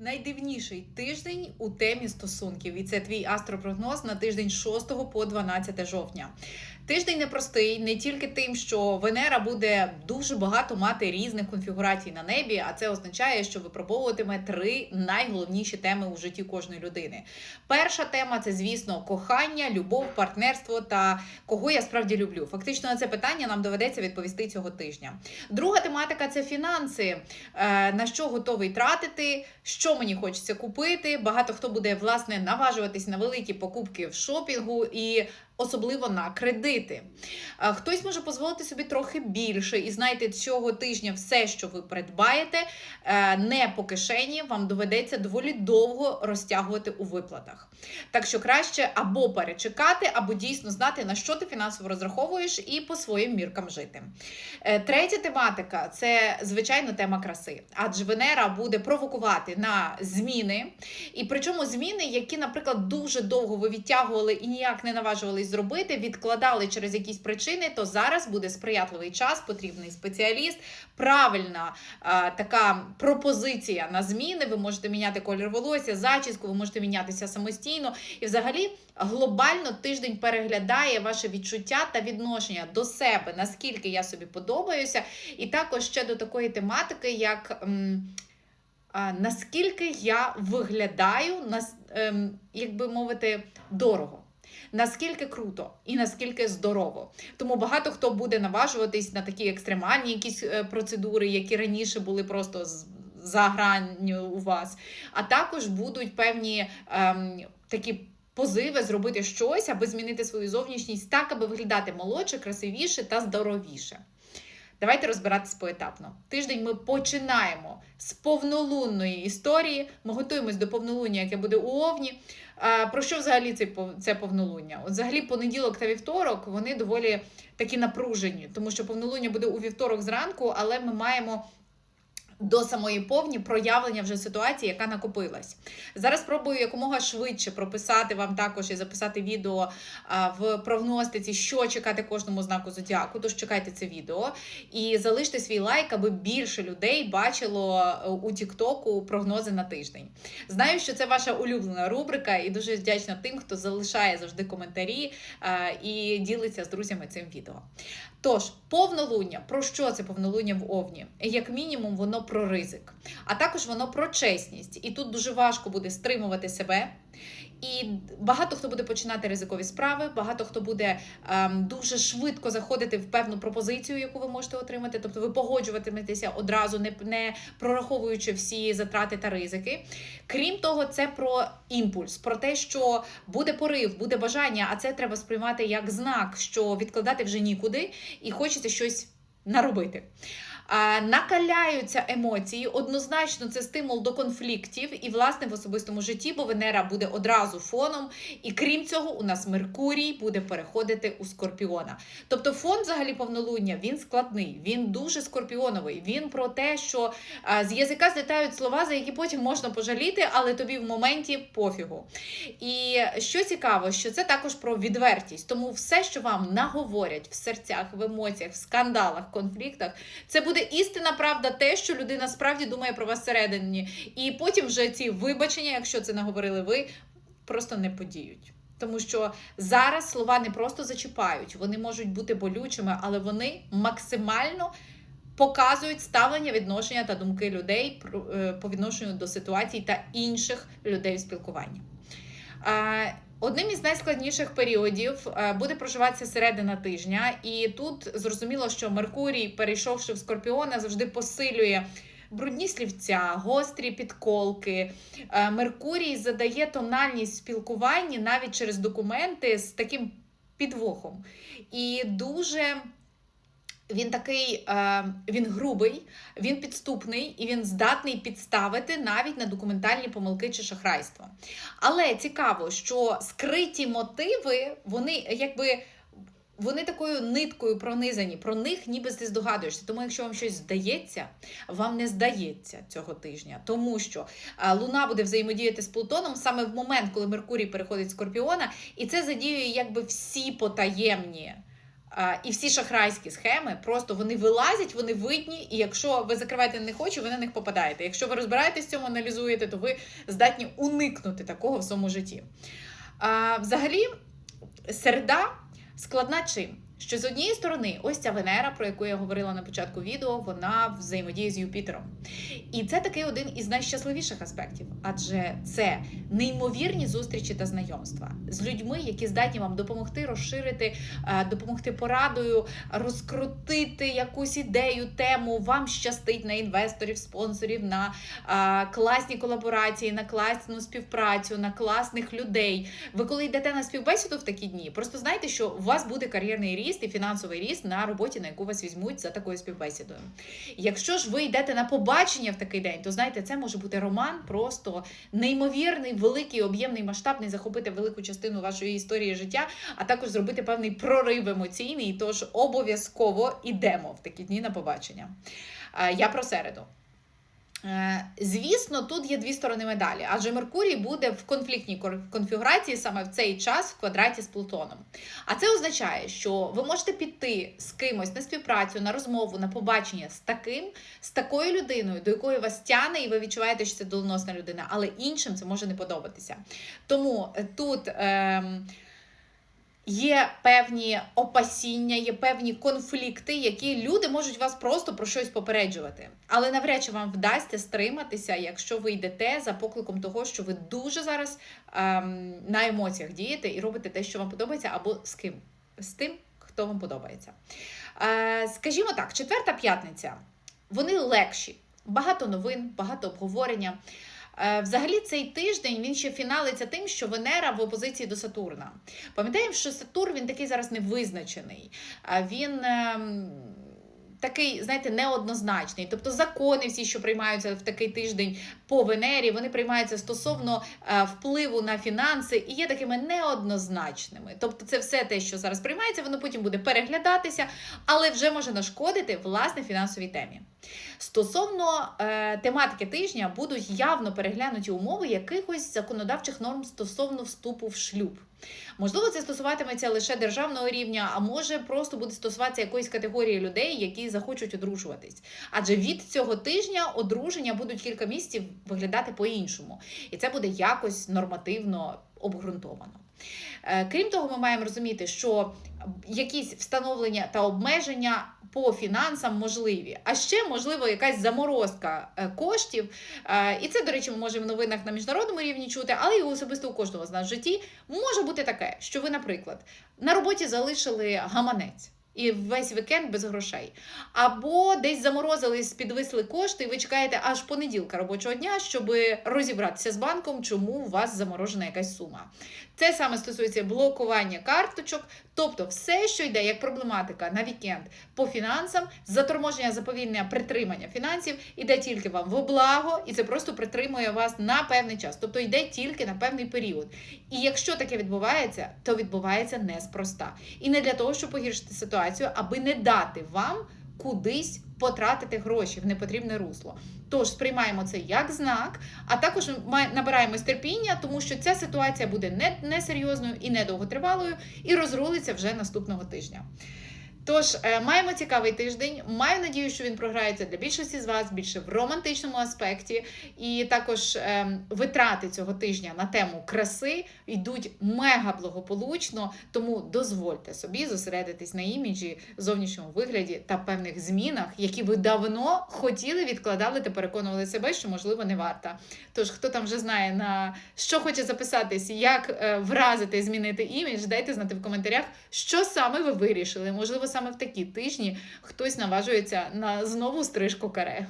Найдивніший тиждень у темі стосунків. І це твій астропрогноз на тиждень 6 по 12 жовтня. Тиждень непростий не тільки тим, що Венера буде дуже багато мати різних конфігурацій на небі, а це означає, що випробовуватиме три найголовніші теми у житті кожної людини. Перша тема це, звісно, кохання, любов, партнерство та кого я справді люблю. Фактично на це питання нам доведеться відповісти цього тижня. Друга тематика це фінанси, Е, на що готовий тратити, що мені хочеться купити. Багато хто буде власне наважуватись на великі покупки в шопінгу і. Особливо на кредити. Е, Хтось може дозволити собі трохи більше, і знаєте, цього тижня все, що ви придбаєте, е, не по кишені, вам доведеться доволі довго розтягувати у виплатах. Так що краще або перечекати, або дійсно знати, на що ти фінансово розраховуєш, і по своїм міркам жити. Е, Третя тематика це звичайно тема краси, адже Венера буде провокувати на зміни, і причому зміни, які, наприклад, дуже довго ви відтягували і ніяк не наважувались зробити, відкладали через якісь причини, то зараз буде сприятливий час, потрібний спеціаліст, правильна а, така пропозиція на зміни. Ви можете міняти колір волосся, зачіску, ви можете мінятися самостійно. І взагалі глобально тиждень переглядає ваше відчуття та відношення до себе, наскільки я собі подобаюся, і також ще до такої тематики, як. м, Наскільки я виглядаю, ем, як би мовити, дорого. Наскільки круто і наскільки здорово. Тому багато хто буде наважуватись на такі екстремальні якісь е, процедури, які раніше були просто за гранню у вас. А також будуть певні ем, такі позиви зробити щось, аби змінити свою зовнішність так, аби виглядати молодше, красивіше та здоровіше. Давайте розбиратись поетапно. Тиждень ми починаємо з повнолунної історії. Ми готуємось до повнолуння, яке буде у Овні. А, Про що взагалі це, це повнолуння? От взагалі понеділок та вівторок вони доволі такі напружені, тому що повнолуння буде у вівторок зранку, але ми маємо. До самої повні проявлення вже ситуації, яка накопилась. Зараз спробую якомога швидше прописати вам також і записати відео в прогностиці, що чекати кожному знаку зодіаку. Тож чекайте це відео і залиште свій лайк, аби більше людей бачило е, у Тіктоку прогнози на тиждень. Знаю, що це ваша улюблена рубрика, і дуже вдячна тим, хто залишає завжди коментарі і ділиться з друзями цим відео. Тож, повнолуння, про що це повнолуння в Овні? Як мінімум, воно про ризик, а також воно про чесність. І тут дуже важко буде стримувати себе. І багато хто буде починати ризикові справи, багато хто буде ем, дуже швидко заходити в певну пропозицію, яку ви можете отримати. Тобто ви погоджуватиметеся одразу, не, не прораховуючи всі затрати та ризики. Крім того, це про імпульс, про те, що буде порив, буде бажання, а це треба сприймати як знак, що відкладати вже нікуди, і хочеться щось наробити. Накаляються емоції. Однозначно, це стимул до конфліктів і, власне, в особистому житті, бо Венера буде одразу фоном. І крім цього, у нас Меркурій буде переходити у Скорпіона. Тобто, фон взагалі повнолуння він складний, він дуже скорпіоновий. Він про те, що з язика злітають слова, за які потім можна пожаліти, але тобі в моменті пофігу. І що цікаво, що це також про відвертість. Тому все, що вам наговорять в серцях, в емоціях, в скандалах, конфліктах, це буде істина правда, те, що людина справді думає про вас всередині. І потім вже ці вибачення, якщо це наговорили ви, просто не подіють. Тому що зараз слова не просто зачіпають, вони можуть бути болючими, але вони максимально показують ставлення, відношення та думки людей е, по відношенню до ситуацій та інших людей в спілкуванні. Одним із найскладніших періодів е, буде проживатися середина тижня, і тут зрозуміло, що Меркурій, перейшовши в Скорпіона, завжди посилює брудні слівця, гострі підколки. Е, Меркурій задає тональність спілкуванні навіть через документи з таким підвохом. І дуже він такий, е, він грубий, він підступний і він здатний підставити навіть на документальні помилки чи шахрайство. Але цікаво, що скриті мотиви, вони якби. Вони такою ниткою пронизані, про них ніби ти здогадуєшся. Тому, якщо вам щось здається, вам не здається цього тижня, тому що е, Луна буде взаємодіяти з Плутоном саме в момент, коли Меркурій переходить Скорпіона, і це задіює якби всі потаємні І всі шахрайські схеми просто вони вилазять, вони видні, і якщо ви закриваєте на них очі, ви на них попадаєте. Якщо ви розбираєтесь в цьому, аналізуєте, то ви здатні уникнути такого в своєму житті. Взагалі, середа складна чим? Що з однієї сторони, ось ця Венера, про яку я говорила на початку відео, вона взаємодіє з Юпітером. І це такий один із найщасливіших аспектів, адже це неймовірні зустрічі та знайомства з людьми, які здатні вам допомогти розширити, е, допомогти порадою, розкрутити якусь ідею, тему. Вам щастить на інвесторів, спонсорів, на е, класні колаборації, на класну співпрацю, на класних людей. Ви коли йдете на співбесіду в такі дні, просто знайте, що у вас буде кар'єрний ріст і фінансовий ріст на роботі, на яку вас візьмуть за такою співбесідою. Якщо ж ви йдете на побачення в такий день, то знаєте, це може бути роман, просто неймовірний, великий, об'ємний, масштабний, захопити велику частину вашої історії життя, а також зробити певний прорив емоційний. Тож обов'язково йдемо в такі дні на побачення. Е, Я про середу. Е, Звісно, тут є дві сторони медалі, адже Меркурій буде в конфліктній конфігурації саме в цей час в квадраті з Плутоном. А це означає, що ви можете піти з кимось на співпрацю, на розмову, на побачення з таким, з такою людиною, до якої вас тяне, і ви відчуваєте, що це доленосна людина, але іншим це може не подобатися. Тому е, тут. ем, Є певні опасіння, є певні конфлікти, які люди можуть вас просто про щось попереджувати. Але навряд чи вам вдасться стриматися, якщо ви йдете за покликом того, що ви дуже зараз ем, на емоціях дієте і робите те, що вам подобається, або з ким? З тим, хто вам подобається. Е, скажімо так, четверта п'ятниця. Вони легші. Багато новин, багато обговорення. Е, Взагалі, цей тиждень він ще фіналиться тим, що Венера в опозиції до Сатурна. Пам'ятаємо, що Сатурн він такий зараз невизначений. Він ем, такий, знаєте, неоднозначний. Тобто закони, всі, що приймаються в такий тиждень по Венері, вони приймаються стосовно е, впливу на фінанси і є такими неоднозначними. Тобто, це все те, що зараз приймається, воно потім буде переглядатися, але вже може нашкодити власне фінансовій темі. Стосовно е, тематики тижня будуть явно переглянуті умови якихось законодавчих норм стосовно вступу в шлюб. Можливо, це стосуватиметься лише державного рівня, а може просто буде стосуватися якоїсь категорії людей, які захочуть одружуватись. Адже від цього тижня одруження будуть кілька місяців виглядати по-іншому, і це буде якось нормативно обґрунтовано. Е, Крім того, ми маємо розуміти, що якісь встановлення та обмеження по фінансам можливі, а ще можливо якась заморозка е, коштів. Е, І це, до речі, ми можемо в новинах на міжнародному рівні чути, але і особисто у кожного з нас в житті може бути таке, що ви, наприклад, на роботі залишили гаманець. І весь вікенд без грошей. Або десь заморозились, підвисли кошти, і ви чекаєте аж понеділка робочого дня, щоб розібратися з банком, чому у вас заморожена якась сума. Це саме стосується блокування карточок, тобто все, що йде як проблематика на вікенд по фінансам, заторможення, заповільнення, притримання фінансів, іде тільки вам в благо, і це просто притримує вас на певний час, тобто йде тільки на певний період. І якщо таке відбувається, то відбувається неспроста. І не для того, щоб погіршити ситуацію, аби не дати вам кудись потратити гроші в непотрібне русло. Тож сприймаємо це як знак, а також набираємо терпіння, тому що ця ситуація буде не, несерйозною і недовготривалою, і розрулиться вже наступного тижня. Тож е, маємо цікавий тиждень. Маю надію, що він програється для більшості з вас більше в романтичному аспекті. І також е, витрати цього тижня на тему краси йдуть мега благополучно. Тому дозвольте собі зосередитись на іміджі, зовнішньому вигляді та певних змінах, які ви давно хотіли, відкладали та переконували себе, що можливо не варта. Тож, хто там вже знає на що хоче записатись, як е, вразити, змінити імідж, дайте знати в коментарях, що саме ви вирішили. Можливо, саме в такі тижні хтось наважується на знову стрижку каре.